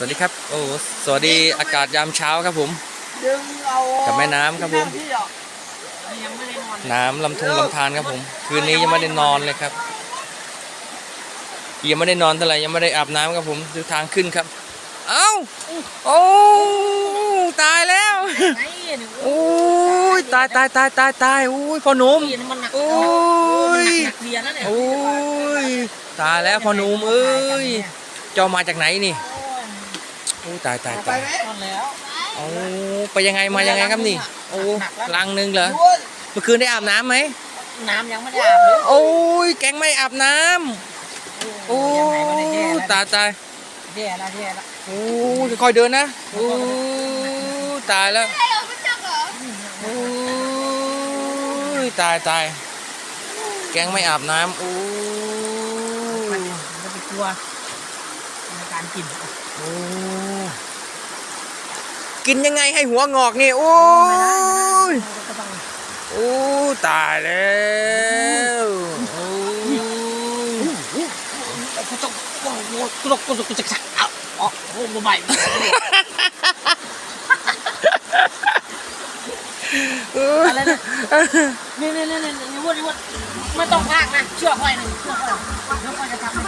สวัสดีครับ โอ้ สวัสดีอากาศยามเช้าครับผม ดึงเอากับแม่น้ำครับผม พี่อะยังไม่ได้นอนน้ำลำทงลำธารครับผม คืนนี้ยังไม่ได้นอนเลยครับ ยังไม่ได้นอนเท่าไหร่ยังไม่ได้อาบน้ำครับผมดูทางขึ้นครับ เอ้า โอ้ตายแล้วไงเนี่ยโอ้ยตายตายตายตายตายโอ้ยพ่อหนุ่ม เบียร์มันหนักโอ้ย หนักเบียร์นะเนี่ยโอ้ยตายแล้วพ่อหนุ่มเอ้ยเจ้ามาจากไหนนี่ โอ้ตายตายไปตายไหมนอนแล้วโอ้ไปยังไงมายังไงครับนี่ โอ้ลังหนึงเหรอด้วนเมื่อคืนได้อาบน้ำไหมน้ำยังไม่ได้อาบเลยโอ้ยแกงไม่อาบน้ำโอ้ยังไงวะเนี่ยแย่ยแล้วตายตายแย่แล้วแย่แล้วโอ้ยค่อยๆเดินนะโอ้ยตายแล้วโอ้ยตายตายแกงไม่อาบน้ำโอ้ยจะไปกลัวในการกินโอ้ กินยังไงให้หัวงอกนี่โอ้ยก็ต้องโอ้ตายแล้วโอ้ยกูต้องกูกูต้องกูต้องกูจะสั่งเอาอ๋อโอ้โหใบเอออะไรนะนี่นี่นี่นี่นี่วุ้นวุ้นไม่ต้องพากนะเชื่อค่อยหนึ่งเชื่อค่อยเดี๋ยวค่อยจะทำให้ดู